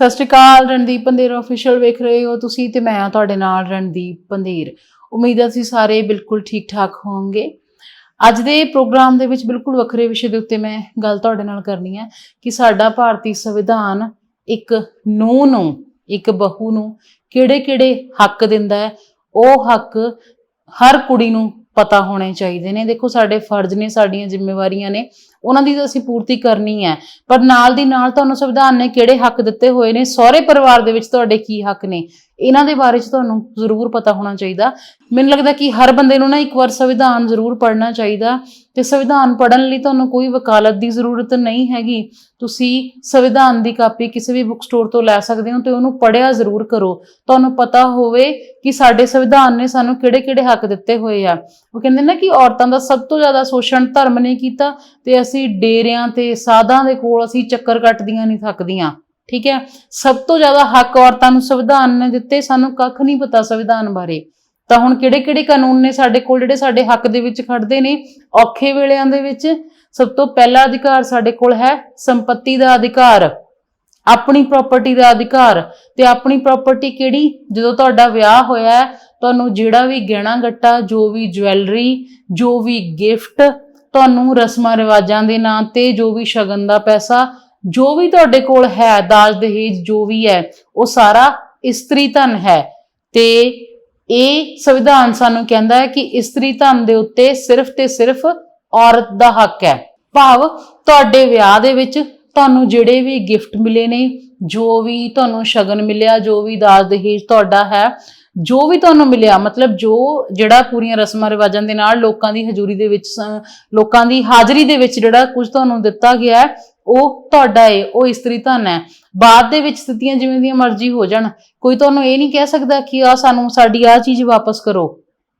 ਸਤਿ ਸ਼੍ਰੀ ਅਕਾਲ, ਰਣਦੀਪ ਪੰਦੇਰ ਅਫੀਸ਼ੀਅਲ ਵੇਖ ਰਹੇ ਹੋ ਤੁਸੀਂ ਤੇ ਮੈਂ ਹਾਂ ਤੁਹਾਡੇ ਨਾਲ ਰਣਦੀਪ ਪੰਦੇਰ ਉਮੀਦ ਹੈ ਤੁਸੀਂ ਸਾਰੇ ਬਿਲਕੁਲ ਠੀਕ ਠਾਕ ਹੋਵੋਗੇ। ਅੱਜ ਦੇ ਪ੍ਰੋਗਰਾਮ ਦੇ ਵਿੱਚ ਬਿਲਕੁਲ ਵੱਖਰੇ ਵਿਸ਼ੇ ਦੇ ਉੱਤੇ ਮੈਂ ਗੱਲ ਤੁਹਾਡੇ ਨਾਲ ਕਰਨੀ ਹੈ ਕਿ ਸਾਡਾ ਭਾਰਤੀ ਸੰਵਿਧਾਨ ਇੱਕ ਨੂੰਹ ਨੂੰ, ਇੱਕ ਬਹੂ ਨੂੰ ਕਿਹੜੇ-ਕਿਹੜੇ ਹੱਕ ਦਿੰਦਾ ਹੈ, ਉਹ ਹੱਕ ਹਰ ਕੁੜੀ ਨੂੰ ਪਤਾ ਹੋਣੇ ਚਾਹੀਦੇ ਨੇ। ਦੇਖੋ, ਸਾਡੇ ਫਰਜ਼ ਨੇ, ਸਾਡੀਆਂ ਜ਼ਿੰਮੇਵਾਰੀਆਂ ਨੇ। ਉਹਨਾਂ ਦੀ ਤਾਂ ਅਸੀਂ ਪੂਰਤੀ ਕਰਨੀ ਹੈ। ਪਰ ਨਾਲ ਦੀ ਨਾਲ ਤੁਹਾਨੂੰ ਸੰਵਿਧਾਨ ਨੇ ਕਿਹੜੇ ਹੱਕ ਦਿੱਤੇ ਹੋਏ ਨੇ? ਸਹੁਰੇ ਪਰਿਵਾਰ ਦੇ ਵਿੱਚ ਤੁਹਾਡੇ ਕੀ ਹੱਕ ਨੇ? ਇਹਨਾਂ ਦੇ ਬਾਰੇ 'ਚ ਤੁਹਾਨੂੰ ਜ਼ਰੂਰ ਪਤਾ ਹੋਣਾ ਚਾਹੀਦਾ। ਮੈਨੂੰ ਲੱਗਦਾ ਕਿ ਹਰ ਬੰਦੇ ਨੂੰ ਨਾ ਇੱਕ ਵਾਰ ਸੰਵਿਧਾਨ ਜ਼ਰੂਰ ਪੜ੍ਹਨਾ ਚਾਹੀਦਾ ਤੇ ਸੰਵਿਧਾਨ ਪੜ੍ਹਨ ਲਈ ਤੁਹਾਨੂੰ ਕੋਈ ਵਕਾਲਤ ਦੀ ਜ਼ਰੂਰਤ ਨਹੀਂ ਹੈਗੀ। ਤੁਸੀਂ ਸੰਵਿਧਾਨ ਦੀ ਕਾਪੀ ਕਿਸੇ ਵੀ ਬੁੱਕ ਸਟੋਰ ਤੋਂ ਲੈ ਸਕਦੇ ਹੋ ਤੇ ਉਹਨੂੰ ਪੜ੍ਹਿਆ ਜ਼ਰੂਰ ਕਰੋ। ਤੁਹਾਨੂੰ ਪਤਾ ਹੋਵੇ ਕਿ ਸਾਡੇ ਸੰਵਿਧਾਨ ਨੇ ਸਾਨੂੰ ਕਿਹੜੇ-ਕਿਹੜੇ ਹੱਕ ਦਿੱਤੇ ਹੋਏ ਆ। ਉਹ ਕਹਿੰਦੇ ਨਾ ਕਿ ਔਰਤਾਂ ਦਾ ਸਭ ਤੋਂ ਜ਼ਿਆਦਾ ਸ਼ੋਸ਼ਣ ਧਰਮ ਨੇ ਕੀਤਾ ਤੇ ਅਸੀਂ ਡੇਰਿਆਂ ਤੇ ਸਾਧਾਂ ਦੇ ਕੋਲ ਅਸੀਂ ਚੱਕਰ ਕੱਟਦੀਆਂ ਨਹੀਂ ਥੱਕਦੀਆਂ, ਠੀਕ ਹੈ? ਸਭ ਤੋਂ ਜ਼ਿਆਦਾ ਹੱਕ ਔਰਤਾਂ ਨੂੰ ਸੰਵਿਧਾਨ ਨੇ ਦਿੱਤੇ, ਸਾਨੂੰ ਕੱਖ ਨਹੀਂ ਪਤਾ ਸੰਵਿਧਾਨ ਬਾਰੇ। ਤਾਂ ਹੁਣ ਕਿਹੜੇ-ਕਿਹੜੇ ਕਾਨੂੰਨ ਨੇ ਸਾਡੇ ਕੋਲ ਜਿਹੜੇ ਸਾਡੇ ਹੱਕ ਦੇ ਵਿੱਚ ਖੜਦੇ ਨੇ? ਔਖੇ ਵੇਲਿਆਂ ਦੇ ਵਿੱਚ ਸਭ ਤੋਂ ਪਹਿਲਾ ਅਧਿਕਾਰ ਸਾਡੇ ਕੋਲ ਹੈ ਸੰਪਤੀ ਦਾ ਅਧਿਕਾਰ। ਆਪਣੀ ਪ੍ਰਾਪਰਟੀ ਦਾ ਅਧਿਕਾਰ। ਤੇ ਆਪਣੀ ਪ੍ਰਾਪਰਟੀ ਕਿਹੜੀ? ਜਦੋਂ ਤੁਹਾਡਾ ਵਿਆਹ ਹੋਇਆ ਤੁਹਾਨੂੰ ਜਿਹੜਾ ਵੀ ਗਹਿਣਾ ਗੱਟਾ, ਜੋ ਵੀ ਜਵੈਲਰੀ ਜੋ ਵੀ ਗਿਫਟ ਤੁਹਾਨੂੰ ਰਸਮਾਂ ਰਿਵਾਜਾਂ ਦੇ ਨਾਂ ਤੇ ਜੋ ਵੀ ਸ਼ਗਨ ਦਾ ਪੈਸਾ, ਜੋ ਵੀ ਤੁਹਾਡੇ ਕੋਲ ਹੈ, ਦਾਜ ਦਹੇਜ ਜੋ ਵੀ ਹੈ, ਉਹ ਸਾਰਾ ਇਸਤਰੀ ਧਨ ਹੈ। ਤੇ ਇਹ ਸੰਵਿਧਾਨ ਸਾਨੂੰ ਕਹਿੰਦਾ ਹੈ ਕਿ ਇਸਤਰੀ ਧਨ ਦੇ ਉੱਤੇ ਸਿਰਫ ਤੇ ਸਿਰਫ ਔਰਤ ਦਾ ਹੱਕ ਹੈ। ਭਾਵ ਤੁਹਾਡੇ ਵਿਆਹ ਦੇ ਵਿੱਚ ਤੁਹਾਨੂੰ ਜਿਹੜੇ ਵੀ ਗਿਫਟ ਮਿਲੇ ਨੇ, ਜੋ ਵੀ ਤੁਹਾਨੂੰ ਸ਼ਗਨ ਮਿਲਿਆ, ਜੋ ਵੀ ਦਾਜ ਦਹੇਜ ਤੁਹਾਡਾ ਹੈ ਜੋ ਵੀ ਤੁਹਾਨੂੰ ਮਿਲਿਆ ਮਤਲਬ ਜੋ ਜਿਹੜਾ ਪੂਰੀਆਂ ਰਸਮਾਂ ਰਿਵਾਜਾਂ ਦੇ ਨਾਲ ਲੋਕਾਂ ਦੀ ਹਜ਼ੂਰੀ ਦੇ ਵਿੱਚ ਲੋਕਾਂ ਦੀ ਹਾਜ਼ਰੀ ਦੇ ਵਿੱਚ ਜਿਹੜਾ ਕੁਝ ਤੁਹਾਨੂੰ ਦਿੱਤਾ ਗਿਆ ਹੈ, ਉਹ ਤੁਹਾਡਾ ਏ ਉਹ ਇਸਤਰੀ ਧਨ ਹੈ। ਬਾਅਦ ਦੇ ਵਿੱਚ ਸਥਿਤੀਆਂ ਜਿਵੇਂ ਦੀਆਂ ਮਰਜ਼ੀ ਹੋ ਜਾਣ ਕੋਈ ਤੁਹਾਨੂੰ ਇਹ ਨਹੀਂ ਕਹਿ ਸਕਦਾ ਕਿ ਆ ਸਾਨੂੰ ਸਾਡੀ ਆ ਚੀਜ਼ ਵਾਪਸ ਕਰੋ।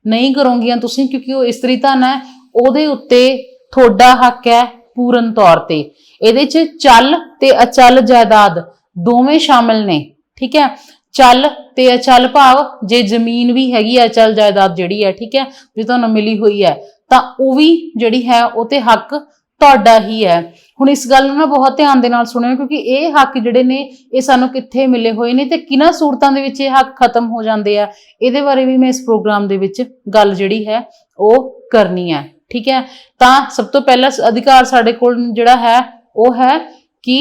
ਨਹੀਂ ਕਰੋਗੀਆਂ ਤੁਸੀਂ ਕਿਉਂਕਿ ਉਹ ਇਸਤਰੀ ਧਨ ਹੈ ਉਹਦੇ ਉੱਤੇ ਤੁਹਾਡਾ ਹੱਕ ਹੈ ਪੂਰਨ ਤੌਰ ਤੇ। ਇਹਦੇ 'ਚ ਚੱਲ ਤੇ ਅਚਲ ਜਾਇਦਾਦ ਦੋਵੇਂ ਸ਼ਾਮਿਲ ਨੇ ਠੀਕ ਹੈ? ਚੱਲ ਤੇ ਅਚਲ ਭਾਵ, ਜੇ ਜ਼ਮੀਨ ਵੀ ਹੈਗੀ ਹੈ ਅਚਲ ਜਾਇਦਾਦ ਜਿਹੜੀ ਹੈ ਠੀਕ ਹੈ ਜੇ ਤੁਹਾਨੂੰ ਮਿਲੀ ਹੋਈ ਹੈ ਤਾਂ ਉਹ ਵੀ ਜਿਹੜੀ ਹੈ, ਉਹ ਤੇ ਹੱਕ ਤੁਹਾਡਾ ਹੀ ਹੈ। ਹੁਣ ਇਸ ਗੱਲ ਨੂੰ ਨਾ ਬਹੁਤ ਧਿਆਨ ਦੇ ਨਾਲ ਸੁਣਿਓ, ਕਿਉਂਕਿ ਇਹ ਹੱਕ ਜਿਹੜੇ ਨੇ, ਇਹ ਸਾਨੂੰ ਕਿੱਥੇ ਮਿਲੇ ਹੋਏ ਨੇ ਤੇ ਕਿਹਨਾਂ ਸੂਰਤਾਂ ਦੇ ਵਿੱਚ ਇਹ ਹੱਕ ਖਤਮ ਹੋ ਜਾਂਦੇ ਆ, ਇਹਦੇ ਬਾਰੇ ਵੀ ਮੈਂ ਇਸ ਪ੍ਰੋਗਰਾਮ ਦੇ ਵਿੱਚ ਗੱਲ ਜਿਹੜੀ ਹੈ, ਉਹ ਕਰਨੀ ਹੈ, ਠੀਕ ਹੈ? ਤਾਂ ਸਭ ਤੋਂ ਪਹਿਲਾ ਅਧਿਕਾਰ ਸਾਡੇ ਕੋਲ ਜਿਹੜਾ ਹੈ, ਉਹ ਹੈ ਕਿ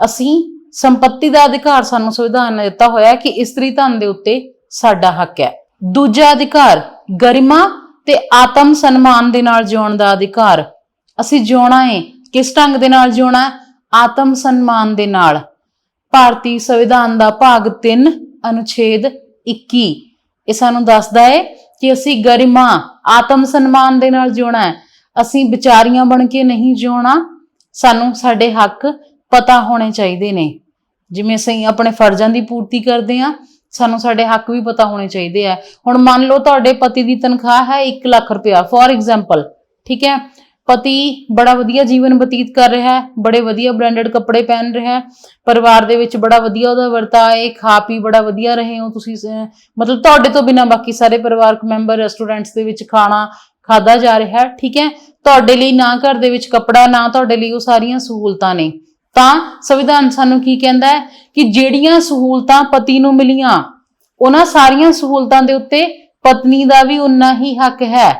ਅਸੀਂ ਸੰਪਤੀ ਦਾ ਅਧਿਕਾਰ ਸਾਨੂੰ ਸੰਵਿਧਾਨ ਨੇ ਦਿੱਤਾ ਹੋਇਆ ਕਿ ਇਸਤਰੀ ਧਨ ਦੇ ਉੱਤੇ ਸਾਡਾ ਹੱਕ ਹੈ। ਦੂਜਾ ਅਧਿਕਾਰ, ਗਰਿਮਾ ਤੇ ਆਤਮ ਸਨਮਾਨ ਦੇ ਨਾਲ ਜਿਉਣ ਦਾ ਅਧਿਕਾਰ। ਅਸੀਂ ਜਿਉਣਾ ਹੈ ਕਿਸ ਢੰਗ ਦੇ ਨਾਲ ਜਿਉਣਾ ਆਤਮ ਸਨਮਾਨ ਦੇ ਨਾਲ। ਭਾਰਤੀ ਸੰਵਿਧਾਨ ਦਾ ਭਾਗ 3 ਅਨੁਛੇਦ 21 ਇਹ ਸਾਨੂੰ ਦੱਸਦਾ ਹੈ ਕਿ ਅਸੀਂ ਗਰਿਮਾ, ਆਤਮ ਸਨਮਾਨ ਦੇ ਨਾਲ ਜਿਉਣਾ ਹੈ। ਅਸੀਂ ਵਿਚਾਰੀਆਂ ਬਣ ਕੇ ਨਹੀਂ ਜਿਉਣਾ। ਸਾਨੂੰ ਸਾਡੇ ਹੱਕ ਪਤਾ ਹੋਣੇ ਚਾਹੀਦੇ ਨੇ। ਜਿਵੇਂ ਅਸੀਂ ਆਪਣੇ ਫਰਜ਼ਾਂ ਦੀ ਪੂਰਤੀ ਕਰਦੇ ਹਾਂ, ਸਾਨੂੰ ਸਾਡੇ ਹੱਕ ਵੀ ਪਤਾ ਹੋਣੇ ਚਾਹੀਦੇ ਆ। ਹੁਣ ਮੰਨ ਲਓ ਤੁਹਾਡੇ ਪਤੀ ਦੀ ਤਨਖਾਹ ਹੈ 1 ਲੱਖ ਰੁਪਇਆ ਫੋਰ ਐਗਜ਼ਾਮਪਲ ਠੀਕ ਹੈ? ਪਤੀ ਬੜਾ ਵਧੀਆ ਜੀਵਨ ਬਤੀਤ ਕਰ ਰਿਹਾ ਹੈ, ਬੜੇ ਵਧੀਆ ਬ੍ਰਾਂਡਡ ਕੱਪੜੇ ਪਹਿਨ ਰਿਹਾ ਹੈ, ਪਰਿਵਾਰ ਦੇ ਵਿੱਚ ਬੜਾ ਵਧੀਆ ਉਹਦਾ ਵਰਤਾਅ ਹੈ, ਖਾ ਪੀ ਬੜਾ ਵਧੀਆ ਰਹੇ ਹੋ ਤੁਸੀਂ ਮਤਲਬ ਤੁਹਾਡੇ ਤੋਂ ਬਿਨਾ ਬਾਕੀ ਸਾਰੇ ਪਰਿਵਾਰਕ ਮੈਂਬਰ ਰੈਸਟੋਰੈਂਟਸ ਦੇ ਵਿੱਚ ਖਾਣਾ ਖਾਦਾ ਜਾ ਰਿਹਾ ਹੈ, ਠੀਕ ਹੈ? ਤੁਹਾਡੇ ਲਈ ਨਾ ਘਰ ਦੇ ਵਿੱਚ ਕੱਪੜਾ, ਨਾ ਤੁਹਾਡੇ ਲਈ ਉਹ ਸਾਰੀਆਂ ਸਹੂਲਤਾਂ ਨੇ। ਤਾਂ ਸੰਵਿਧਾਨ ਸਾਨੂੰ ਕੀ ਕਹਿੰਦਾ ਹੈ ਕਿ ਜਿਹੜੀਆਂ ਸਹੂਲਤਾਂ ਪਤੀ ਨੂੰ ਮਿਲੀਆਂ, ਉਹਨਾਂ ਸਾਰੀਆਂ ਸਹੂਲਤਾਂ ਦੇ ਉੱਤੇ ਪਤਨੀ ਦਾ ਵੀ ਉਨਾ ਹੀ ਹੱਕ ਹੈ।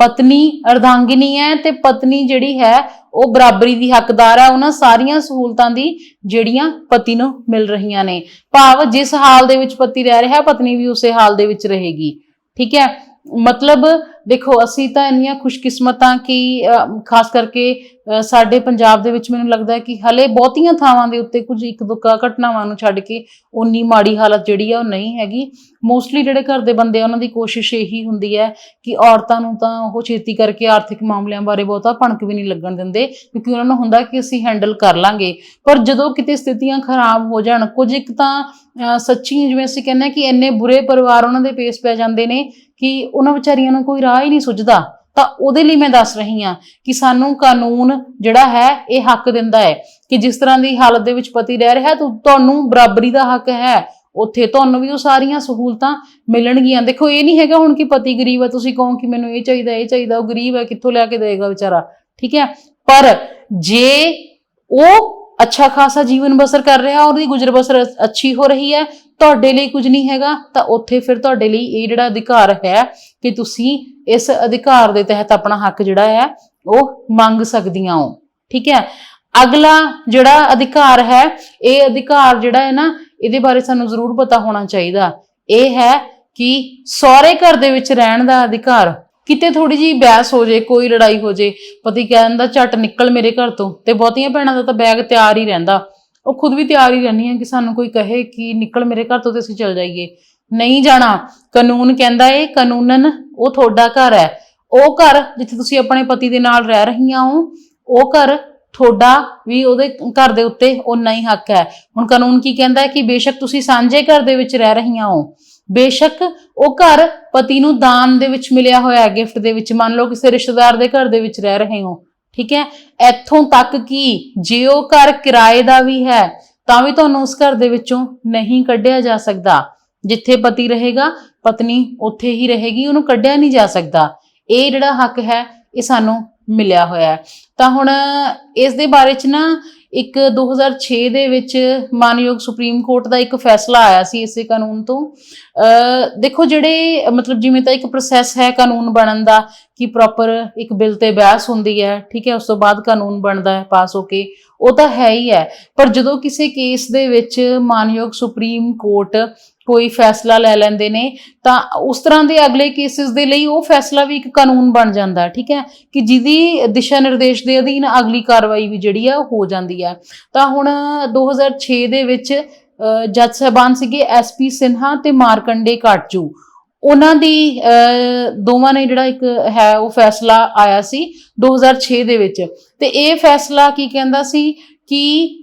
ਪਤਨੀ ਅਰਧਾਂਗਿਨੀ ਹੈ ਤੇ ਪਤਨੀ ਜਿਹੜੀ ਹੈ, ਉਹ ਬਰਾਬਰੀ ਦੀ ਹੱਕਦਾਰ ਹੈ ਉਹਨਾਂ ਸਾਰੀਆਂ ਸਹੂਲਤਾਂ ਦੀ ਜਿਹੜੀਆਂ ਪਤੀ ਨੂੰ ਮਿਲ ਰਹੀਆਂ ਨੇ। ਭਾਵ ਜਿਸ ਹਾਲ ਦੇ ਵਿੱਚ ਪਤੀ ਰਹਿ ਰਿਹਾ, ਪਤਨੀ ਵੀ ਉਸੇ ਹਾਲ ਦੇ ਵਿੱਚ ਰਹੇਗੀ। ਠੀਕ ਹੈ? ਮਤਲਬ ਦੇਖੋ ਅਸੀਂ ਤਾਂ ਇੰਨੀਆਂ ਖੁਸ਼ਕਿਸਮਤਾਂ ਕਿ ਅਹ, ਖਾਸ ਕਰਕੇ ਅਹ, ਸਾਡੇ ਪੰਜਾਬ ਦੇ ਵਿੱਚ ਮੈਨੂੰ ਲੱਗਦਾ ਹੈ ਕਿ ਹਲੇ ਬਹੁਤੀਆਂ ਥਾਵਾਂ ਦੇ ਉੱਤੇ ਕੁਝ ਇੱਕ ਦੋ ਘਟਨਾਵਾਂ ਨੂੰ ਛੱਡ ਕੇ ਉਨੀ ਮਾੜੀ ਹਾਲਤ ਜਿਹੜੀ ਆ ਉਹ ਨਹੀਂ ਹੈਗੀ। ਮੋਸਟਲੀ ਜਿਹੜੇ ਘਰ ਦੇ ਬੰਦੇ ਆ ਉਹਨਾਂ ਦੀ ਕੋਸ਼ਿਸ਼ ਇਹੀ ਹੁੰਦੀ ਹੈ ਕਿ ਔਰਤਾਂ ਨੂੰ ਤਾਂ ਉਹ ਛੇਤੀ ਕਰਕੇ ਆਰਥਿਕ ਮਾਮਲਿਆਂ ਬਾਰੇ ਬਹੁਤਾ ਭਣਕ ਵੀ ਨਹੀਂ ਲੱਗਣ ਦਿੰਦੇ ਕਿਉਂਕਿ ਉਹਨਾਂ ਨੂੰ ਹੁੰਦਾ ਕਿ ਅਸੀਂ ਹੈਂਡਲ ਕਰ ਲਾਂਗੇ। ਪਰ ਜਦੋਂ ਕਿਤੇ ਸਥਿਤੀਆਂ ਖਰਾਬ ਹੋ ਜਾਣ ਕੁਝ ਇੱਕ ਤਾਂ ਅਹ, ਸੱਚੀ ਜਿਵੇਂ ਅਸੀਂ ਕਹਿੰਦੇ ਹਾਂ ਕਿ ਇੰਨੇ ਬੁਰੇ ਪਰਿਵਾਰ ਉਹਨਾਂ ਦੇ ਪੇਸ ਪੈ ਜਾਂਦੇ ਨੇ ਕਿ ਉਹਨਾਂ ਵਿਚਾਰੀਆਂ ਨੂੰ ਕੋਈ ਰਾਹ ਹੀ ਨਹੀਂ ਸੁੱਝਦਾ, ਤਾਂ ਉਹਦੇ ਲਈ ਮੈਂ ਦੱਸ ਰਹੀ ਹਾਂ ਕਿ ਸਾਨੂੰ ਕਾਨੂੰਨ ਜਿਹੜਾ ਹੈ, ਇਹ ਹੱਕ ਦਿੰਦਾ ਹੈ ਕਿ ਜਿਸ ਤਰ੍ਹਾਂ ਦੀ ਹਾਲਤ ਦੇ ਵਿੱਚ ਪਤੀ ਰਹਿ ਰਿਹਾ ਤੁਹਾਨੂੰ ਬਰਾਬਰੀ ਦਾ ਹੱਕ ਹੈ। ਉੱਥੇ ਤੁਹਾਨੂੰ ਵੀ ਉਹ ਸਾਰੀਆਂ ਸਹੂਲਤਾਂ ਮਿਲਣਗੀਆਂ। ਦੇਖੋ, ਇਹ ਨਹੀਂ ਹੈਗਾ ਹੁਣ ਕਿ ਪਤੀ ਗਰੀਬ ਹੈ, ਤੁਸੀਂ ਕਹੋ ਕਿ ਮੈਨੂੰ ਇਹ ਚਾਹੀਦਾ ਇਹ ਚਾਹੀਦਾ, ਉਹ ਗਰੀਬ ਹੈ, ਕਿੱਥੋਂ ਲੈ ਕੇ ਦੇਗਾ ਵਿਚਾਰਾ? ਠੀਕ ਹੈ? ਪਰ ਜੇ ਉਹ ਅੱਛਾ ਖਾਸਾ ਜੀਵਨ ਬਸਰ ਕਰ ਰਿਹਾ, ਉਹਦੀ ਗੁਜ਼ਰ ਬਸਰ ਅੱਛੀ ਹੋ ਰਹੀ ਹੈ, ਤੁਹਾਡੇ ਲਈ ਕੁਝ ਨਹੀਂ ਹੈਗਾ, ਤਾਂ ਉੱਥੇ ਫਿਰ ਤੁਹਾਡੇ ਲਈ ਇਹ ਜਿਹੜਾ ਅਧਿਕਾਰ ਹੈ ਕਿ ਤੁਸੀਂ ਇਸ ਅਧਿਕਾਰ ਦੇ ਤਹਿਤ ਆਪਣਾ ਹੱਕ ਜਿਹੜਾ ਹੈ, ਉਹ ਮੰਗ ਸਕਦੀਆਂ ਹੋ। ਠੀਕ ਹੈ? ਅਗਲਾ ਜਿਹੜਾ ਅਧਿਕਾਰ ਹੈ, ਇਹ ਅਧਿਕਾਰ ਜਿਹੜਾ ਹੈ ਨਾ, ਇਹਦੇ ਬਾਰੇ ਸਾਨੂੰ ਜ਼ਰੂਰ ਪਤਾ ਹੋਣਾ ਚਾਹੀਦਾ। ਇਹ ਹੈ ਕਿ ਸਹੁਰੇ ਘਰ ਦੇ ਵਿੱਚ ਰਹਿਣ ਦਾ ਅਧਿਕਾਰ ਕਿਤੇ ਥੋੜੀ ਜੀ ਬਹਿਸ ਹੋ ਜੇ, ਕੋਈ ਲੜਾਈ ਹੋ ਜੇ, ਪਤੀ ਕਹਿੰਦਾ ਝੱਟ ਨਿਕਲ ਮੇਰੇ ਘਰ ਤੋਂ। ਤੇ ਬਹੁਤੀਆਂ ਭੈਣਾਂ ਦਾ ਤਾਂ ਬੈਗ ਤਿਆਰ ਹੀ ਰਹਿੰਦਾ। ਉਹ ਖੁਦ ਵੀ ਤਿਆਰ ਹੀ ਰਹਿੰਦੀਆਂ ਕਿ ਸਾਨੂੰ ਕੋਈ ਕਹੇ ਕਿ ਨਿਕਲ ਮੇਰੇ ਘਰ ਤੋਂ ਤੇ ਅਸੀਂ ਚਲ ਜਾਈਏ। ਨਹੀਂ ਜਾਣਾ। ਕਾਨੂੰਨ ਕਹਿੰਦਾ ਏ, ਕਾਨੂੰਨਨ, ਉਹ ਤੁਹਾਡਾ ਘਰ ਹੈ। ਉਹ ਘਰ ਜਿੱਥੇ ਤੁਸੀਂ ਆਪਣੇ ਪਤੀ ਦੇ ਨਾਲ ਰਹਿ ਰਹੀਆਂ ਹੋ, ਉਹ ਘਰ ਤੁਹਾਡਾ ਵੀ ਉਹਦੇ ਘਰ ਦੇ ਉੱਤੇ ਉਨਾ ਹੀ ਹੱਕ ਹੈ। ਹੁਣ ਕਾਨੂੰਨ ਕੀ ਕਹਿੰਦਾ ਹੈ ਕਿ ਬੇਸ਼ੱਕ ਤੁਸੀਂ ਸਾਂਝੇ ਘਰ ਦੇ ਵਿੱਚ ਰਹਿ ਰਹੀਆਂ ਹੋ। ਬੇਸ਼ੱਕ ਉਹ ਘਰ ਪਤੀ ਨੂੰ ਦਾਨ ਦੇ ਵਿੱਚ ਮਿਲਿਆ ਹੋਇਆ ਗਿਫਟ ਦੇ ਵਿੱਚ। ਮੰਨ ਲਓ ਕਿਸੇ ਰਿਸ਼ਤੇਦਾਰ ਦੇ ਘਰ ਦੇ ਵਿੱਚ ਰਹਿ ਰਹੇ ਹੋ, ਠੀਕ ਹੈ? ਇੱਥੋਂ ਤੱਕ ਕਿ ਜੇ ਉਹ ਘਰ ਕਿਰਾਏ ਦਾ ਵੀ ਹੈ, ਤਾਂ ਵੀ ਤੁਹਾਨੂੰ ਉਸ ਘਰ ਦੇ ਵਿੱਚੋਂ ਨਹੀਂ ਕੱਢਿਆ ਜਾ ਸਕਦਾ। ਜਿੱਥੇ ਪਤੀ ਰਹੇਗਾ, ਪਤਨੀ ਉੱਥੇ ਹੀ ਰਹੇਗੀ, ਉਹਨੂੰ ਕੱਢਿਆ ਨਹੀਂ ਜਾ ਸਕਦਾ। ਇਹ ਜਿਹੜਾ ਹੱਕ ਹੈ, ਇਹ ਸਾਨੂੰ ਮਿਲਿਆ ਹੋਇਆ ਤਾਂ ਹੁਣ ਇਸ ਦੇ ਬਾਰੇ ਚ ਨਾ ਇੱਕ 2006 ਦੇ ਵਿੱਚ ਮਾਨਯੋਗ ਸੁਪਰੀਮ ਕੋਰਟ ਦਾ ਇੱਕ ਫੈਸਲਾ ਆਇਆ ਸੀ ਇਸੇ ਕਾਨੂੰਨ ਤੋਂ। ਦੇਖੋ ਜਿਹੜੇ, ਮਤਲਬ ਜਿਵੇਂ ਤਾਂ ਇੱਕ ਪ੍ਰੋਸੈਸ ਹੈ ਕਾਨੂੰਨ ਬਣਨ ਦਾ ਕਿ ਪ੍ਰੋਪਰ ਇੱਕ ਬਿੱਲ ਤੇ ਬਹਿਸ ਹੁੰਦੀ ਹੈ, ਠੀਕ ਹੈ, ਉਸ ਤੋਂ ਬਾਅਦ ਕਾਨੂੰਨ ਬਣਦਾ ਹੈ ਪਾਸ ਹੋ ਕੇ, ਉਹ ਤਾਂ ਹੈ ਹੀ ਹੈ। ਪਰ ਜਦੋਂ ਕਿਸੇ ਕੇਸ ਦੇ ਵਿੱਚ ਮਾਨਯੋਗ ਸੁਪਰੀਮ ਕੋਰਟ ਕੋਈ ਫੈਸਲਾ ਲੈ ਲੈਂਦੇ ਨੇ ਤਾਂ ਉਸ ਤਰ੍ਹਾਂ ਦੇ ਅਗਲੇ ਕੇਸਿਸ ਦੇ ਲਈ ਉਹ ਫੈਸਲਾ ਵੀ ਇੱਕ ਕਾਨੂੰਨ ਬਣ ਜਾਂਦਾ ਠੀਕ ਹੈ? ਕਿ ਜਿਹਦੀ ਦਿਸ਼ਾ ਨਿਰਦੇਸ਼ ਦੇ ਅਧੀਨ ਅਗਲੀ ਕਾਰਵਾਈ ਵੀ ਜਿਹੜੀ ਆ ਹੋ ਜਾਂਦੀ ਹੈ ਤਾਂ ਹੁਣ 2006 ਦੇ ਵਿੱਚ ਜੱਜ ਸਾਹਿਬਾਨ ਸੀਗੇ ਐਸਪੀ ਸਿਨਹਾ ਤੇ ਮਾਰਕੰਡੇ ਕਾਟਜੂ। ਉਹਨਾਂ ਦੀ ਅ, ਦੋਵਾਂ ਨੇ ਜਿਹੜਾ ਇੱਕ ਹੈ ਉਹ ਫੈਸਲਾ ਆਇਆ ਸੀ 2006 ਦੇ ਵਿੱਚ। ਤੇ ਇਹ ਫੈਸਲਾ ਕੀ ਕਹਿੰਦਾ ਸੀ ਕਿ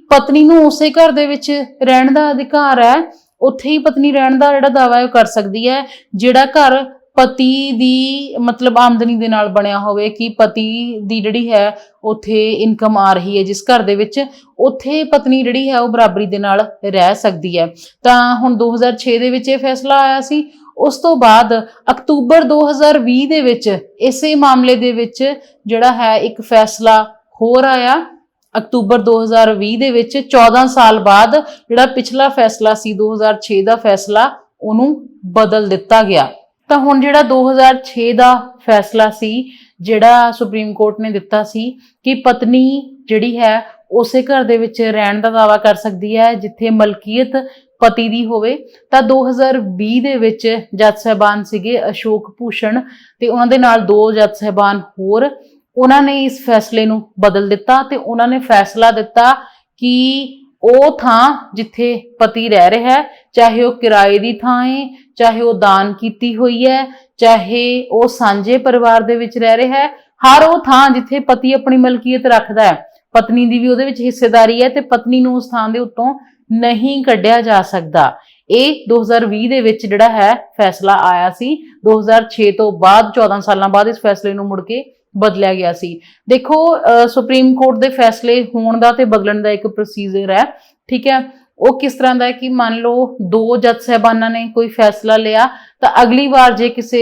ਪਤਨੀ ਨੂੰ ਉਸੇ ਘਰ ਦੇ ਵਿੱਚ ਰਹਿਣ ਦਾ ਅਧਿਕਾਰ ਹੈ ਉੱਥੇ ਹੀ ਪਤਨੀ ਰਹਿਣ ਦਾ ਜਿਹੜਾ ਦਾਅਵਾ ਹੈ ਉਹ ਕਰ ਸਕਦੀ ਹੈ, ਜਿਹੜਾ ਘਰ ਪਤੀ ਦੀ ਮਤਲਬ ਆਮਦਨੀ ਦੇ ਨਾਲ ਬਣਿਆ ਹੋਵੇ ਕਿ ਪਤੀ ਦੀ ਜਿਹੜੀ ਹੈ ਉੱਥੇ ਇਨਕਮ ਆ ਰਹੀ ਹੈ, ਜਿਸ ਘਰ ਦੇ ਵਿੱਚ ਉੱਥੇ ਪਤਨੀ ਜਿਹੜੀ ਹੈ ਉਹ ਬਰਾਬਰੀ ਦੇ ਨਾਲ ਰਹਿ ਸਕਦੀ ਹੈ। ਤਾਂ ਹੁਣ 2006 ਦੇ ਵਿੱਚ ਇਹ ਫੈਸਲਾ ਆਇਆ ਸੀ, ਉਸ ਤੋਂ ਬਾਅਦ ਅਕਤੂਬਰ 2020 ਦੇ ਵਿੱਚ ਇਸੇ ਮਾਮਲੇ ਦੇ ਵਿੱਚ ਜਿਹੜਾ ਹੈ ਇੱਕ ਫੈਸਲਾ ਹੋਰ ਆਇਆ। ਅਕਤੂਬਰ 2020 ਦੇ ਵਿੱਚ 14 ਸਾਲ ਬਾਅਦ ਜਿਹੜਾ ਪਿਛਲਾ ਫੈਸਲਾ ਸੀ 2006 ਦਾ ਫੈਸਲਾ, ਉਹਨੂੰ ਬਦਲ ਦਿੱਤਾ ਗਿਆ। ਤਾਂ ਹੁਣ ਜਿਹੜਾ 2006 ਦਾ ਫੈਸਲਾ ਸੀ, ਜਿਹੜਾ ਸੁਪਰੀਮ ਕੋਰਟ ਨੇ ਦਿੱਤਾ ਸੀ ਕਿ ਪਤਨੀ ਜਿਹੜੀ ਹੈ, ਉਸੇ ਘਰ ਦੇ ਵਿੱਚ ਰਹਿਣ ਦਾ ਦਾਅਵਾ ਕਰ ਸਕਦੀ ਹੈ, ਜਿੱਥੇ ਮਲਕੀਅਤ ਪਤੀ ਦੀ ਹੋਵੇ। ਤਾਂ 2020 ਦੇ ਵਿੱਚ ਜੱਜ ਸਾਹਿਬਾਨ ਸੀਗੇ ਅਸ਼ੋਕ ਭੂਸ਼ਣ ਤੇ ਉਹਨਾਂ ਦੇ ਨਾਲ ਦੋ ਜੱਜ ਸਾਹਿਬਾਨ ਹੋਰ। ਉਹਨਾਂ ਨੇ ਇਸ ਫੈਸਲੇ ਨੂੰ ਬਦਲ ਦਿੱਤਾ ਤੇ ਉਹਨਾਂ ਨੇ ਫੈਸਲਾ ਦਿੱਤਾ ਕਿ ਉਹ ਥਾਂ ਜਿੱਥੇ ਪਤੀ ਰਹਿ ਰਿਹਾ ਹੈ, ਚਾਹੇ ਉਹ ਕਿਰਾਏ ਦੀ ਥਾਂ ਹੈ ਚਾਹੇ ਉਹ ਦਾਨ ਕੀਤੀ ਹੋਈ ਹੈ, ਚਾਹੇ ਉਹ ਸਾਂਝੇ ਪਰਿਵਾਰ ਦੇ ਵਿੱਚ ਰਹਿ ਰਿਹਾ ਹੈ, ਹਰ ਉਹ ਥਾਂ ਜਿੱਥੇ ਪਤੀ ਆਪਣੀ ਮਲਕੀਅਤ ਰੱਖਦਾ ਹੈ। ਪਤਨੀ ਦੀ ਵੀ ਉਹਦੇ ਵਿੱਚ ਹਿੱਸੇਦਾਰੀ ਹੈ ਤੇ ਪਤਨੀ ਨੂੰ ਉਸ ਥਾਂ ਦੇ ਉੱਤੋਂ ਨਹੀਂ ਕੱਢਿਆ ਜਾ ਸਕਦਾ। ਇਹ 2020 ਦੇ ਵਿੱਚ ਜਿਹੜਾ ਹੈ, ਫੈਸਲਾ ਆਇਆ ਸੀ। 2006 ਤੋਂ ਬਾਅਦ 14 ਸਾਲਾਂ ਬਾਅਦ ਇਸ ਫੈਸਲੇ ਨੂੰ ਮੁੜ ਕੇ ਬਦਲਿਆ ਗਿਆ ਸੀ। ਦੇਖੋ ਅਹ, ਸੁਪਰੀਮ ਕੋਰਟ ਦੇ ਫੈਸਲੇ ਹੋਣ ਦਾ ਤੇ ਬਦਲਣ ਦਾ ਇੱਕ ਪ੍ਰੋਸੀਜਰ ਹੈ ਠੀਕ ਹੈ? ਉਹ ਕਿਸ ਤਰ੍ਹਾਂ ਦਾ ਹੈ ਕਿ ਮੰਨ ਲਓ ਦੋ ਜੱਜ ਸਾਹਿਬਾਨਾਂ ਨੇ ਕੋਈ ਫੈਸਲਾ ਲਿਆ ਤਾਂ ਅਗਲੀ ਵਾਰ ਜੇ ਕਿਸੇ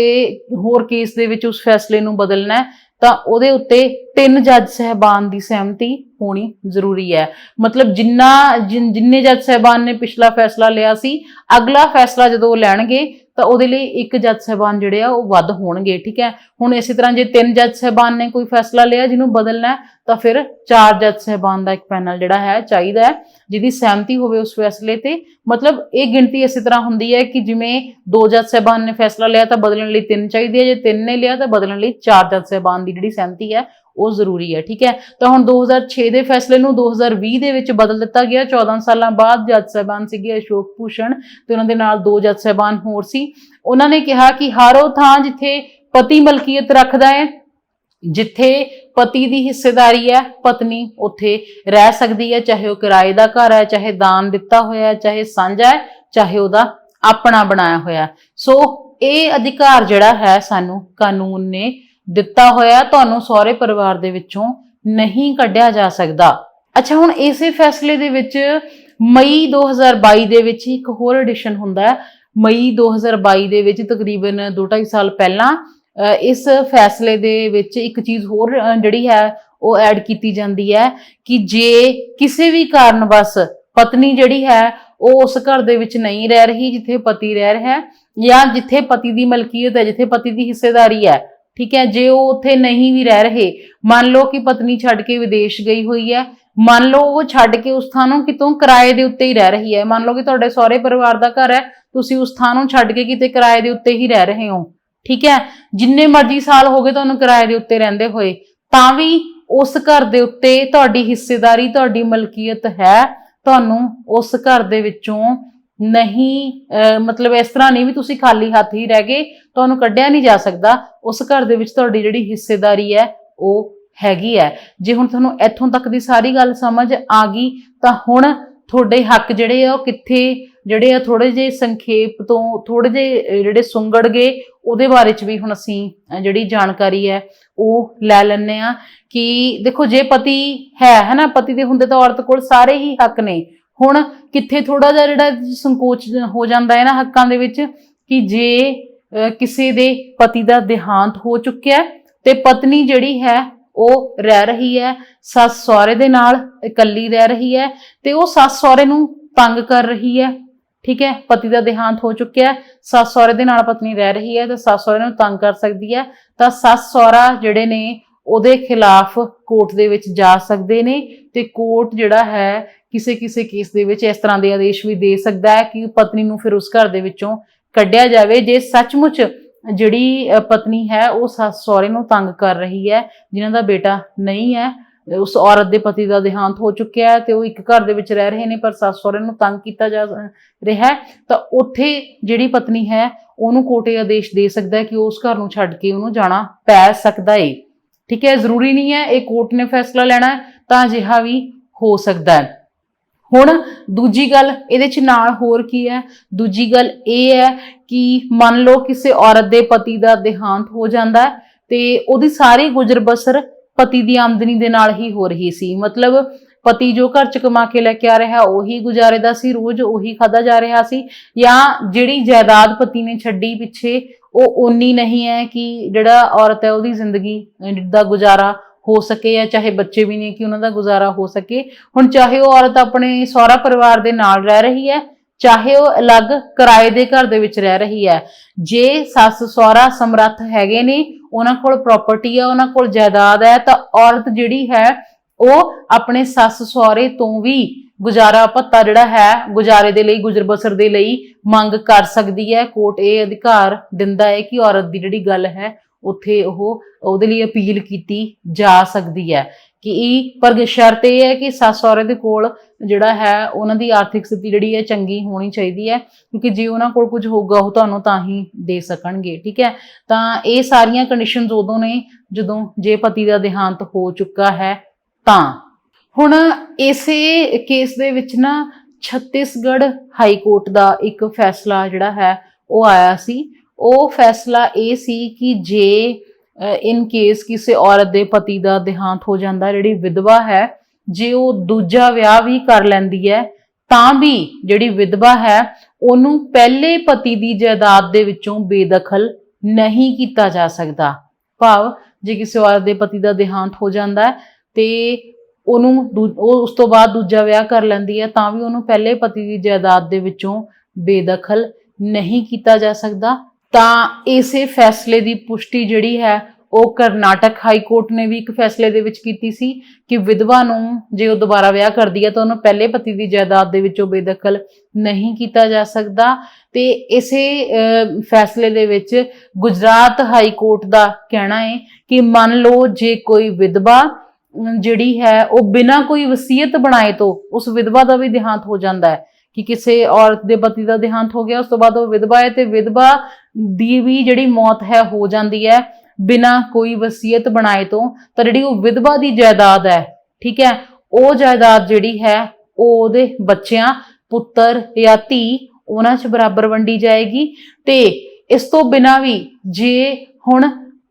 ਹੋਰ ਕੇਸ ਦੇ ਵਿੱਚ ਉਸ ਫੈਸਲੇ ਨੂੰ ਬਦਲਣਾ ਹੈ ਤਾਂ ਉਹਦੇ ਉੱਤੇ ਤਿੰਨ ਜੱਜ ਸਹਿਬਾਨ ਦੀ ਸਹਿਮਤੀ ਹੋਣੀ ਜ਼ਰੂਰੀ ਹੈ। ਮਤਲਬ ਜਿੰਨਾ ਜਿਨ- ਜਿੰਨੇ ਜੱਜ ਸਹਿਬਾਨ ਨੇ ਪਿਛਲਾ ਫੈਸਲਾ ਲਿਆ ਸੀ ਅਗਲਾ ਫੈਸਲਾ ਜਦੋਂ ਉਹ ਲੈਣਗੇ ਤਾਂ ਉਹਦੇ ਲਈ ਇੱਕ ਜੱਜ ਸਹਿਬਾਨ ਜਿਹੜੇ ਆ ਉਹ ਵੱਧ ਹੋਣਗੇ, ਠੀਕ ਹੈ? ਹੁਣ ਇਸੇ ਤਰ੍ਹਾਂ ਜੇ ਤਿੰਨ ਜੱਜ ਸਹਿਬਾਨ ਨੇ ਕੋਈ ਫੈਸਲਾ ਲਿਆ ਜਿਹਨੂੰ ਬਦਲਣਾ ਤਾਂ ਫਿਰ ਚਾਰ ਜੱਜ ਸਹਿਬਾਨ ਦਾ ਇੱਕ ਪੈਨਲ ਜਿਹੜਾ ਹੈ ਚਾਹੀਦਾ ਹੈ, ਜਿਹਦੀ ਸਹਿਮਤੀ ਹੋਵੇ ਉਸ ਫੈਸਲੇ ਤੇ। ਮਤਲਬ ਇਹ ਗਿਣਤੀ ਇਸੇ ਤਰ੍ਹਾਂ ਹੁੰਦੀ ਹੈ ਕਿ ਜਿਵੇਂ ਦੋ ਜੱਜ ਸਹਿਬਾਨ ਨੇ ਫੈਸਲਾ ਲਿਆ ਤਾਂ ਬਦਲਣ ਲਈ ਤਿੰਨ ਚਾਹੀਦੇ ਹੈ ਜੇ ਤਿੰਨ ਨੇ ਲਿਆ ਤਾਂ ਬਦਲਣ ਲਈ ਚਾਰ ਜੱਜ ਸਹਿਬਾਨ ਦੀ ਜਿਹੜੀ ਸਹਿਮਤੀ ਹੈ ਉਹ ਜ਼ਰੂਰੀ ਹੈ, ਠੀਕ ਹੈ? ਤਾਂ ਹੁਣ 2006 ਦੇ ਫੈਸਲੇ ਨੂੰ 2020 ਦੇ ਵਿੱਚ ਬਦਲ ਦਿੱਤਾ ਗਿਆ। 14 ਸਾਲਾਂ ਬਾਅਦ ਜੱਜ ਸਾਹਿਬਾਨ ਸੀਗੇ ਅਸ਼ੋਕ ਭੂਸ਼ਣ ਤੇ ਉਹਨਾਂ ਦੇ ਨਾਲ ਦੋ ਜੱਜ ਸਾਹਿਬਾਨ ਹੋਰ ਸੀ। ਉਹਨਾਂ ਨੇ ਕਿਹਾ ਕਿ ਹਰ ਉਹ ਥਾਂ ਜਿੱਥੇ ਪਤੀ ਮਲਕੀਅਤ ਰੱਖਦਾ ਹੈ, ਜਿੱਥੇ ਪਤੀ ਦੀ ਹਿੱਸੇਦਾਰੀ ਹੈ, ਪਤਨੀ ਉੱਥੇ ਰਹਿ ਸਕਦੀ ਹੈ, ਚਾਹੇ ਉਹ ਕਿਰਾਏ ਦਾ ਘਰ ਹੈ, ਚਾਹੇ ਦਾਨ ਦਿੱਤਾ ਹੋਇਆ ਹੈ, ਚਾਹੇ ਸਾਂਝਾ ਹੈ, ਚਾਹੇ ਉਹਦਾ ਆਪਣਾ ਬਣਾਇਆ ਹੋਇਆ ਸੋ ਇਹ ਅਧਿਕਾਰ ਜਿਹੜਾ ਹੈ ਸਾਨੂੰ ਕਾਨੂੰਨ ਨੇ ਦਿੱਤਾ ਹੋਇਆ ਤੁਹਾਨੂੰ ਸਹੁਰੇ ਪਰਿਵਾਰ ਦੇ ਵਿੱਚੋਂ ਨਹੀਂ ਕੱਢਿਆ ਜਾ ਸਕਦਾ। ਅੱਛਾ, ਹੁਣ ਇਸੇ ਫੈਸਲੇ ਦੇ ਵਿੱਚ ਮਈ 2022 ਦੇ ਵਿੱਚ ਇੱਕ ਹੋਰ ਐਡੀਸ਼ਨ ਹੁੰਦਾ ਹੈ। ਮਈ 2022 ਦੇ ਵਿੱਚ ਤਕਰੀਬਨ 2.5 ਸਾਲ ਪਹਿਲਾਂ ਇਸ ਫੈਸਲੇ ਦੇ ਵਿੱਚ ਇੱਕ ਚੀਜ਼ ਹੋਰ ਜਿਹੜੀ ਹੈ, ਉਹ ਐਡ ਕੀਤੀ ਜਾਂਦੀ ਹੈ ਕਿ ਜੇ ਕਿਸੇ ਵੀ ਕਾਰਨ ਬਸ ਪਤਨੀ ਜਿਹੜੀ ਹੈ, ਉਹ ਉਸ ਘਰ ਦੇ ਵਿੱਚ ਨਹੀਂ ਰਹਿ ਰਹੀ, ਜਿੱਥੇ ਪਤੀ ਰਹਿ ਰਿਹਾ ਹੈ ਜਾਂ ਜਿੱਥੇ ਪਤੀ ਦੀ ਮਲਕੀਅਤ ਹੈ, ਜਿੱਥੇ ਪਤੀ ਦੀ ਹਿੱਸੇਦਾਰੀ ਹੈ ਠੀਕ ਹੈ, ਜੇ ਉਹ ਉੱਥੇ ਨਹੀਂ ਵੀ ਰਹਿ ਰਹੇ, ਮੰਨ ਲਓ ਕਿ ਪਤਨੀ ਛੱਡ ਕੇ ਵਿਦੇਸ਼ ਗਈ ਹੋਈ ਹੈ, ਮੰਨ ਲਓ ਉਹ ਛੱਡ ਕੇ ਉਸ ਥਾਂ ਨੂੰ ਕਿਤੋਂ ਕਿਰਾਏ ਦੇ ਉੱਤੇ ਹੀ ਰਹਿ ਰਹੀ ਹੈ, ਮੰਨ ਲਓ ਕਿ ਤੁਹਾਡੇ ਸਹੁਰੇ ਪਰਿਵਾਰ ਦਾ ਘਰ ਹੈ, ਤੁਸੀਂ ਉਸ ਥਾਂ ਨੂੰ ਛੱਡ ਕੇ ਕਿਤੇ ਕਿਰਾਏ ਦੇ ਉੱਤੇ ਹੀ ਰਹਿ ਰਹੇ ਹੋ, ਠੀਕ ਹੈ, ਜਿੰਨੇ ਮਰਜ਼ੀ ਸਾਲ ਹੋ ਗਏ ਤੁਹਾਨੂੰ ਕਿਰਾਏ ਦੇ ਉੱਤੇ ਰਹਿੰਦੇ ਹੋਏ, ਤਾਂ ਵੀ ਉਸ ਘਰ ਦੇ ਉੱਤੇ ਤੁਹਾਡੀ ਹਿੱਸੇਦਾਰੀ, ਤੁਹਾਡੀ ਮਲਕੀਅਤ ਹੈ, ਤੁਹਾਨੂੰ ਉਸ ਘਰ ਦੇ ਵਿੱਚੋਂ ਨਹੀਂ, ਅਹ, ਮਤਲਬ ਇਸ ਤਰ੍ਹਾਂ ਨਹੀਂ ਵੀ ਤੁਸੀਂ ਖਾਲੀ ਹੱਥ ਹੀ ਰਹਿ ਗਏ, ਤੁਹਾਨੂੰ ਕੱਢਿਆ ਨਹੀਂ ਜਾ ਸਕਦਾ। ਉਸ ਘਰ ਦੇ ਵਿੱਚ ਤੁਹਾਡੀ ਜਿਹੜੀ ਹਿੱਸੇਦਾਰੀ ਹੈ, ਉਹ ਹੈਗੀ ਹੈ। ਜੇ ਹੁਣ ਤੁਹਾਨੂੰ ਇੱਥੋਂ ਤੱਕ ਦੀ ਸਾਰੀ ਗੱਲ ਸਮਝ ਆ ਗਈ, ਤਾਂ ਹੁਣ ਤੁਹਾਡੇ ਹੱਕ ਜਿਹੜੇ ਆ, ਉਹ ਕਿੱਥੇ ਜਿਹੜੇ ਆ ਥੋੜੇ ਜਿਹੇ ਸੰਖੇਪ ਤੋਂ ਥੋੜੇ ਜਿਹੇ ਜਿਹੜੇ ਸੁੰਗੜ ਗਏ, ਉਹਦੇ ਬਾਰੇ ਚ ਵੀ ਹੁਣ ਅਸੀਂ ਜਿਹੜੀ ਜਾਣਕਾਰੀ ਹੈ, ਉਹ ਲੈ ਲੈਣੇ ਆ ਕਿ ਦੇਖੋ, ਜੇ ਪਤੀ ਹੈ, ਹਨਾ, ਪਤੀ ਦੇ ਹੁੰਦੇ ਤਾਂ ਔਰਤ ਕੋਲ ਸਾਰੇ ਹੀ ਹੱਕ ਨੇ। ਹੁਣ ਕਿੱਥੇ ਥੋੜਾ ਜਿਹਾ ਜਿਹੜਾ ਸੰਕੋਚ ਹੋ ਜਾਂਦਾ ਹੈ ਨਾ ਹੱਕਾਂ ਦੇ ਵਿੱਚ ਕਿ ਜੇ ਕਿਸੇ ਦੇ ਪਤੀ ਦਾ ਦੇਹਾਂਤ ਹੋ ਚੁੱਕਿਆ ਤੇ ਪਤਨੀ ਜਿਹੜੀ ਹੈ, ਉਹ ਰਹਿ ਰਹੀ ਹੈ, ਸੱਸ ਸਹੁਰੇ ਦੇ ਨਾਲ ਇਕੱਲੀ ਰਹਿ ਰਹੀ ਹੈ ਤੇ ਉਹ ਸੱਸ ਸਹੁਰੇ ਨੂੰ ਤੰਗ ਕਰ ਰਹੀ ਹੈ, ਠੀਕ ਹੈ, ਪਤੀ ਦਾ ਦੇਹਾਂਤ ਹੋ ਚੁੱਕਿਆ ਸੱਸ ਸਹੁਰੇ ਦੇ ਨਾਲ ਪਤਨੀ ਰਹਿ ਰਹੀ ਹੈ ਤੇ ਸੱਸ ਸਹੁਰੇ ਨੂੰ ਤੰਗ ਕਰ ਸਕਦੀ ਹੈ, ਤਾਂ ਸੱਸ ਸਹੁਰਾ ਜਿਹੜੇ ਨੇ ਉਹਦੇ ਖਿਲਾਫ ਕੋਰਟ ਦੇ ਵਿੱਚ ਜਾ ਸਕਦੇ ਨੇ ਤੇ ਕੋਰਟ ਜਿਹੜਾ ਹੈ ਕਿਸੇ ਕਿਸੇ ਕੇਸ ਦੇ ਵਿੱਚ ਇਸ ਤਰ੍ਹਾਂ ਦੇ ਆਦੇਸ਼ ਵੀ ਦੇ ਸਕਦਾ ਹੈ ਕਿ ਪਤਨੀ ਨੂੰ ਫਿਰ ਉਸ ਘਰ ਦੇ ਵਿੱਚੋਂ ਕੱਢਿਆ ਜਾਵੇ। ਜੇ ਸੱਚਮੁੱਚ ਜਿਹੜੀ ਪਤਨੀ ਹੈ, ਉਹ ਸੱਸ ਸਹੁਰੇ ਨੂੰ ਤੰਗ ਕਰ ਰਹੀ ਹੈ, ਜਿਨ੍ਹਾਂ ਦਾ ਬੇਟਾ ਨਹੀਂ ਹੈ, ਉਸ ਔਰਤ ਦੇ ਪਤੀ ਦਾ ਦੇਹਾਂਤ ਹੋ ਚੁੱਕਿਆ ਹੈ ਤੇ ਉਹ ਇੱਕ ਘਰ ਦੇ ਵਿੱਚ ਰਹਿ ਰਹੇ ਨੇ, ਪਰ ਸੱਸ ਸਹੁਰੇ ਨੂੰ ਤੰਗ ਕੀਤਾ ਜਾ ਰਿਹਾ ਹੈ, ਤਾਂ ਉੱਥੇ ਜਿਹੜੀ ਪਤਨੀ ਹੈ, ਉਹਨੂੰ ਕੋਰਟ ਇਹ ਆਦੇਸ਼ ਦੇ ਸਕਦਾ ਹੈ ਕਿ ਉਹ ਉਸ ਘਰ ਨੂੰ ਛੱਡ ਕੇ ਉਹਨੂੰ ਜਾਣਾ ਪੈ ਸਕਦਾ ਏ। ਠੀਕ ਹੈ, ਜ਼ਰੂਰੀ ਨਹੀਂ ਹੈ ਇਹ ਕੋਰਟ ਨੇ ਫੈਸਲਾ ਲੈਣਾ ਤਾਂ ਅਜਿਹਾ ਵੀ ਹੋ ਸਕਦਾ ਹੈ। ਹੁਣ ਦੂਜੀ ਗੱਲ ਇਹਦੇ ਚ ਨਾਲ ਹੋਰ ਕੀ ਹੈ? ਦੂਜੀ ਗੱਲ ਇਹ ਹੈ ਕਿ ਮੰਨ ਲਓ ਕਿਸੇ ਔਰਤ ਦੇ ਪਤੀ ਦਾ ਦੇਹਾਂਤ ਹੋ ਜਾਂਦਾ ਹੈ ਤੇ ਉਹਦੀ ਸਾਰੀ ਗੁਜ਼ਰ ਬਸਰ ਪਤੀ ਦੀ ਆਮਦਨੀ ਦੇ ਨਾਲ ਹੀ ਹੋ ਰਹੀ ਸੀ। ਮਤਲਬ ਪਤੀ ਜੋ ਘਰ ਚ ਕਮਾ ਕੇ ਲੈ ਕੇ ਆ ਰਿਹਾ, ਉਹੀ ਗੁਜ਼ਾਰੇ ਦਾ ਸੀ, ਰੋਜ਼ ਉਹੀ ਖਾਦਾ ਜਾ ਰਿਹਾ ਸੀ ਜਾਂ ਜਿਹੜੀ ਜਾਇਦਾਦ ਪਤੀ ਨੇ ਛੱਡੀ ਪਿੱਛੇ, ਉਹ ਓਨੀ ਨਹੀਂ ਹੈ ਕਿ ਜਿਹੜਾ ਔਰਤ ਹੈ ਉਹਦੀ ਜ਼ਿੰਦਗੀ ਦਾ ਗੁਜ਼ਾਰਾ ਹੋ ਸਕੇ ਜਾਂ ਚਾਹੇ ਬੱਚੇ ਵੀ ਨੇ ਕਿ ਉਹਨਾਂ ਦਾ ਗੁਜ਼ਾਰਾ ਹੋ ਸਕੇ। ਹੁਣ ਚਾਹੇ ਉਹ ਔਰਤ ਆਪਣੇ ਸਹੁਰਾ ਪਰਿਵਾਰ ਦੇ ਨਾਲ ਰਹਿ ਰਹੀ ਹੈ, ਚਾਹੇ ਉਹ ਅਲੱਗ ਕਿਰਾਏ ਦੇ ਘਰ ਦੇ ਵਿੱਚ ਰਹਿ ਰਹੀ ਹੈ। ਜੇ ਸੱਸ ਸਹੁਰਾ ਸਮਰੱਥ ਹੈਗੇ ਨੇ, ਉਹਨਾਂ ਕੋਲ ਪ੍ਰਾਪਰਟੀ ਹੈ ਉਹਨਾਂ ਕੋਲ ਜਾਇਦਾਦ ਹੈ, ਤਾਂ ਔਰਤ ਜਿਹੜੀ ਹੈ, ਉਹ ਆਪਣੇ ਸੱਸ ਸਹੁਰੇ ਤੋਂ ਵੀ ਗੁਜ਼ਾਰਾ ਭੱਤਾ ਜਿਹੜਾ ਹੈ, ਗੁਜ਼ਾਰੇ ਦੇ ਲਈ, ਗੁਜ਼ਰ ਬਸਰ ਦੇ ਲਈ ਮੰਗ ਕਰ ਸਕਦੀ ਹੈ। ਕੋਰਟ ਇਹ ਅਧਿਕਾਰ ਦਿੰਦਾ ਹੈ ਕਿ ਔਰਤ ਦੀ ਜਿਹੜੀ ਗੱਲ ਹੈ ਉੱਥੇ ਉਹ ਉਹਦੇ ਲਈ ਅਪੀਲ ਕੀਤੀ ਜਾ ਸਕਦੀ ਹੈ ਕਿ ਇਹ ਪਰ ਸ਼ਰਤ ਇਹ ਹੈ ਕਿ ਸੱਸ ਸਹੁਰੇ ਦੇ ਕੋਲ ਜਿਹੜਾ ਹੈ ਉਹਨਾਂ ਦੀ ਆਰਥਿਕ ਸਥਿਤੀ ਜਿਹੜੀ ਹੈ ਚੰਗੀ ਹੋਣੀ ਚਾਹੀਦੀ ਹੈ, ਕਿਉਂਕਿ ਜੇ ਉਹਨਾਂ ਕੋਲ ਕੁਝ ਹੋਊਗਾ ਉਹ ਤੁਹਾਨੂੰ ਤਾਂ ਹੀ ਦੇ ਸਕਣਗੇ, ਠੀਕ ਹੈ? ਤਾਂ ਇਹ ਸਾਰੀਆਂ ਕੰਡੀਸ਼ਨਸ ਉਦੋਂ ਨੇ ਜਦੋਂ ਜੇ ਪਤੀ ਦਾ ਦੇਹਾਂਤ ਹੋ ਚੁੱਕਾ ਹੈ ਤਾਂ। ਹੁਣ ਇਸੇ ਕੇਸ ਦੇ ਵਿੱਚ ਨਾ ਛੱਤੀਸਗੜ੍ਹ ਹਾਈ ਕੋਰਟ ਦਾ ਇੱਕ ਫੈਸਲਾ ਜਿਹੜਾ ਹੈ ਉਹ ਆਇਆ ਸੀ ਉਹ ਫੈਸਲਾ ਇਹ ਸੀ ਕਿ ਜੇ ਇਨ ਕੇਸ ਕਿਸੇ ਔਰਤ ਦੇ ਪਤੀ ਦਾ ਦੇਹਾਂਤ ਹੋ ਜਾਂਦਾ, ਜਿਹੜੀ ਵਿਧਵਾ ਹੈ, ਜੇ ਉਹ ਦੂਜਾ ਵਿਆਹ ਵੀ ਕਰ ਲੈਂਦੀ ਹੈ, ਤਾਂ ਵੀ ਜਿਹੜੀ ਵਿਧਵਾ ਹੈ, ਉਹਨੂੰ ਪਹਿਲੇ ਪਤੀ ਦੀ ਜਾਇਦਾਦ ਦੇ ਵਿੱਚੋਂ ਬੇਦਖਲ ਨਹੀਂ ਕੀਤਾ ਜਾ ਸਕਦਾ। ਭਾਵ, ਜੇ ਕਿਸੇ ਔਰਤ ਦੇ ਪਤੀ ਦਾ ਦੇਹਾਂਤ ਹੋ ਜਾਂਦਾ ਹੈ, ਤੇ ਉਹਨੂੰ ਦੂ- ਉਹ ਉਸ ਤੋਂ ਬਾਅਦ ਦੂਜਾ ਵਿਆਹ ਕਰ ਲੈਂਦੀ ਹੈ, ਤਾਂ ਵੀ ਉਹਨੂੰ ਪਹਿਲੇ ਪਤੀ ਦੀ ਜਾਇਦਾਦ ਦੇ ਵਿੱਚੋਂ ਬੇਦਖਲ ਨਹੀਂ ਕੀਤਾ ਜਾ ਸਕਦਾ। ਤਾਂ ਇਸੇ ਫੈਸਲੇ ਦੀ ਪੁਸ਼ਟੀ ਜਿਹੜੀ ਹੈ, ਉਹ ਕਰਨਾਟਕ ਹਾਈ ਕੋਰਟ ਨੇ ਵੀ ਇੱਕ ਫੈਸਲੇ ਦੇ ਵਿੱਚ ਕੀਤੀ ਸੀ ਕਿ ਵਿਧਵਾ ਨੂੰ ਜੇ ਉਹ ਦੁਬਾਰਾ ਵਿਆਹ ਕਰਦੀ ਹੈ ਤਾਂ ਉਹਨੂੰ ਪਹਿਲੇ ਪਤੀ ਦੀ ਜਾਇਦਾਦ ਦੇ ਵਿੱਚੋਂ ਬੇਦਖਲ ਨਹੀਂ ਕੀਤਾ ਜਾ ਸਕਦਾ। ਤੇ ਇਸੇ ਫੈਸਲੇ ਦੇ ਵਿੱਚ ਗੁਜਰਾਤ ਹਾਈ ਕੋਰਟ ਦਾ ਕਹਿਣਾ ਹੈ ਕਿ ਮੰਨ ਲਓ ਜੇ ਕੋਈ ਵਿਧਵਾ ਜਿਹੜੀ ਹੈ, ਉਹ ਬਿਨਾਂ ਕੋਈ ਵਸੀਅਤ ਬਣਾਏ ਤੋਂ ਉਸ ਵਿਧਵਾ ਦਾ ਵੀ ਦੇਹਾਂਤ ਹੋ ਜਾਂਦਾ ਹੈ ਕਿ ਕਿਸੇ ਔਰਤ ਦੇ ਪਤੀ ਦਾ ਦੇਹਾਂਤ ਹੋ ਗਿਆ, ਉਸ ਤੋਂ ਬਾਅਦ ਉਹ ਵਿਧਵਾ ਹੈ ਤੇ ਵਿਧਵਾ ਦੀ ਵੀ ਜਿਹੜੀ ਮੌਤ ਹੈ, ਹੋ ਜਾਂਦੀ ਹੈ ਬਿਨਾਂ ਕੋਈ ਵਸੀਅਤ ਬਣਾਏ ਤੋਂ, ਤਾਂ ਜਿਹੜੀ ਉਹ ਵਿਧਵਾ ਦੀ ਜਾਇਦਾਦ ਹੈ, ਠੀਕ ਹੈ, ਉਹ ਜਾਇਦਾਦ ਜਿਹੜੀ ਹੈ, ਉਹ ਉਹਦੇ ਬੱਚਿਆਂ, ਪੁੱਤਰ ਜਾਂ ਧੀ ਉਹਨਾਂ 'ਚ ਬਰਾਬਰ ਵੰਡੀ ਜਾਏਗੀ ਤੇ ਇਸ ਤੋਂ ਬਿਨਾਂ ਵੀ ਜੇ ਹੁਣ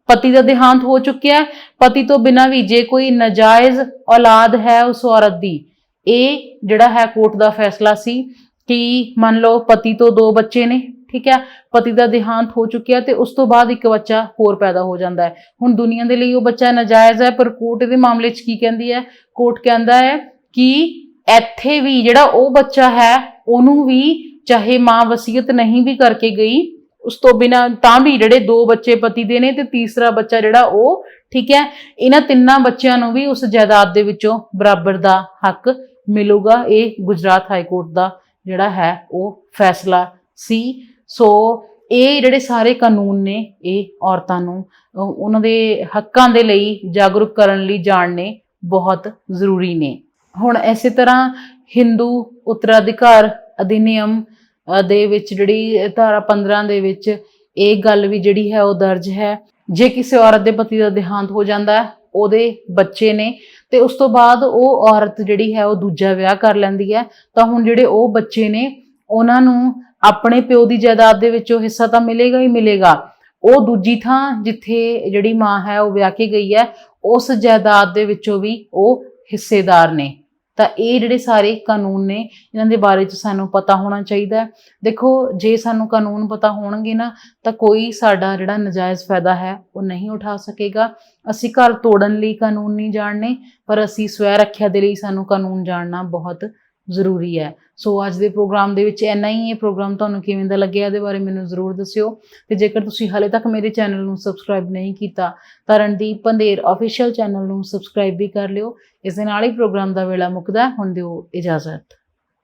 ਪਤੀ ਦਾ ਦੇਹਾਂਤ ਹੋ ਚੁੱਕਿਆ ਹੈ, ਪਤੀ ਤੋਂ ਬਿਨਾਂ ਵੀ ਜੇ ਕੋਈ ਨਜਾਇਜ਼ ਔਲਾਦ ਹੈ ਉਸ ਔਰਤ ਦੀ, ਇਹ ਜਿਹੜਾ ਹੈ ਕੋਰਟ ਦਾ ਫੈਸਲਾ ਸੀ ਕਿ ਮੰਨ ਲਓ ਪਤੀ ਤੋਂ ਦੋ ਬੱਚੇ ਨੇ ਠੀਕ ਹੈ, ਪਤੀ ਦਾ ਦੇਹਾਂਤ ਹੋ ਚੁੱਕਿਆ ਤੇ ਉਸ ਤੋਂ ਬਾਅਦ ਇੱਕ ਬੱਚਾ ਹੋਰ ਪੈਦਾ ਹੋ ਜਾਂਦਾ ਹੈ। ਹੁਣ ਦੁਨੀਆ ਦੇ ਲਈ ਉਹ ਬੱਚਾ ਨਾਜਾਇਜ਼ ਹੈ, ਪਰ ਕੋਰਟ ਦੇ ਮਾਮਲੇ 'ਚ ਕੀ ਕਹਿੰਦੀ ਹੈ? ਕੋਰਟ ਕਹਿੰਦਾ ਹੈ ਕਿ ਇੱਥੇ ਵੀ ਜਿਹੜਾ ਉਹ ਬੱਚਾ ਹੈ, ਉਹਨੂੰ ਵੀ ਚਾਹੇ ਮਾਂ ਵਸੀਅਤ ਨਹੀਂ ਵੀ ਕਰਕੇ ਗਈ, ਉਸ ਤੋਂ ਬਿਨਾ ਤਾਂ ਵੀ ਜਿਹੜੇ ਦੋ ਬੱਚੇ ਪਤੀ ਦੇ ਨੇ ਤੇ ਤੀਸਰਾ ਬੱਚਾ ਜਿਹੜਾ ਉਹ, ਠੀਕ ਹੈ, ਇਹਨਾਂ ਤਿੰਨਾਂ ਬੱਚਿਆਂ ਨੂੰ ਵੀ ਉਸ ਜਾਇਦਾਦ ਦੇ ਵਿੱਚੋਂ ਬਰਾਬਰ ਦਾ ਹੱਕ ਮਿਲੂਗਾ। ਇਹ ਗੁਜਰਾਤ ਹਾਈ ਕੋਰਟ ਦਾ ਜਿਹੜਾ ਹੈ, ਉਹ ਫੈਸਲਾ ਸੀ। ਸੋ ਇਹ ਜਿਹੜੇ ਸਾਰੇ ਕਾਨੂੰਨ ਨੇ, ਇਹ ਔਰਤਾਂ ਨੂੰ ਉਹਨਾਂ ਦੇ ਹੱਕਾਂ ਦੇ ਲਈ ਜਾਗਰੂਕ ਕਰਨ ਲਈ ਜਾਣਨੇ ਬਹੁਤ ਜ਼ਰੂਰੀ ਨੇ। ਹੁਣ ਇਸੇ ਤਰ੍ਹਾਂ ਹਿੰਦੂ ਉੱਤਰਾਧਿਕਾਰ ਅਧਿਨਿਯਮ ਦੇ ਵਿੱਚ ਜਿਹੜੀ ਧਾਰਾ 15 ਦੇ ਵਿੱਚ ਇਹ ਗੱਲ ਵੀ ਜਿਹੜੀ ਹੈ ਉਹ ਦਰਜ ਹੈ। ਜੇ ਕਿਸੇ ਔਰਤ ਦੇ ਪਤੀ ਦਾ ਦੇਹਾਂਤ ਹੋ ਜਾਂਦਾ ਹੈ, ਉਹਦੇ ਬੱਚੇ ਨੇ, ਤੇ ਉਸ ਤੋਂ ਬਾਅਦ ਉਹ ਔਰਤ ਜਿਹੜੀ ਹੈ ਉਹ ਦੂਜਾ ਵਿਆਹ ਕਰ ਲੈਂਦੀ ਹੈ। ਤਾਂ ਹੁਣ ਜਿਹੜੇ ਉਹ ਬੱਚੇ ਨੇ, ਉਹਨਾਂ ਨੂੰ ਆਪਣੇ ਪਿਓ ਦੀ ਜਾਇਦਾਦ ਦੇ ਵਿੱਚੋਂ ਹਿੱਸਾ ਤਾਂ ਮਿਲੇਗਾ ਹੀ ਮਿਲੇਗਾ। ਉਹ ਦੂਜੀ ਥਾਂ ਜਿੱਥੇ ਜਿਹੜੀ ਮਾਂ ਹੈ, ਉਹ ਵਿਆਹ ਕੇ ਗਈ ਹੈ, ਉਸ ਜਾਇਦਾਦ ਦੇ ਵਿੱਚੋਂ ਵੀ ਉਹ ਹਿੱਸੇਦਾਰ ਨੇ। ਤਾਂ ਇਹ ਜਿਹੜੇ ਸਾਰੇ ਕਾਨੂੰਨ ਨੇ, ਇਹਨਾਂ ਦੇ ਬਾਰੇ ਚ ਸਾਨੂੰ ਪਤਾ ਹੋਣਾ ਚਾਹੀਦਾ ਦੇਖੋ, ਜੇ ਸਾਨੂੰ ਕਾਨੂੰਨ ਪਤਾ ਹੋਣਗੇ ਨਾ, ਤਾਂ ਕੋਈ ਸਾਡਾ ਜਿਹੜਾ ਨਜਾਇਜ਼ ਫਾਇਦਾ ਹੈ, ਉਹ ਨਹੀਂ ਉਠਾ ਸਕੇਗਾ। ਅਸੀਂ ਘਰ ਤੋੜਨ ਲਈ ਕਾਨੂੰਨ ਨਹੀਂ ਜਾਣਨੇ, ਪਰ ਅਸੀਂ ਸਵੈ ਰੱਖਿਆ ਦੇ ਲਈ ਸਾਨੂੰ ਕਾਨੂੰਨ ਜਾਣਨਾ ਬਹੁਤ ਜ਼ਰੂਰੀ ਹੈ। ਸੋ ਅੱਜ ਦੇ ਪ੍ਰੋਗਰਾਮ ਦੇ ਵਿੱਚ ਇੰਨਾ ਹੀ ਇਹ ਪ੍ਰੋਗਰਾਮ ਤੁਹਾਨੂੰ ਕਿਵੇਂ ਦਾ ਲੱਗਿਆ ਇਹਦੇ ਬਾਰੇ ਮੈਨੂੰ ਜ਼ਰੂਰ ਦੱਸਿਓ। ਤੇ ਜੇਕਰ ਤੁਸੀਂ ਹਾਲੇ ਤੱਕ ਮੇਰੇ ਚੈਨਲ ਨੂੰ ਸਬਸਕ੍ਰਾਈਬ ਨਹੀਂ ਕੀਤਾ, ਤਾਂ ਰਣਦੀਪ ਪੰਦੇਰ ਅਫੀਸ਼ੀਅਲ ਚੈਨਲ ਨੂੰ ਸਬਸਕ੍ਰਾਈਬ ਵੀ ਕਰ ਲਿਓ। ਇਸ ਦੇ ਨਾਲ ਹੀ ਪ੍ਰੋਗਰਾਮ ਦਾ ਵੇਲਾ ਮੁੱਕਦਾ ਹੁਣ ਦਿਓ ਇਜਾਜ਼ਤ।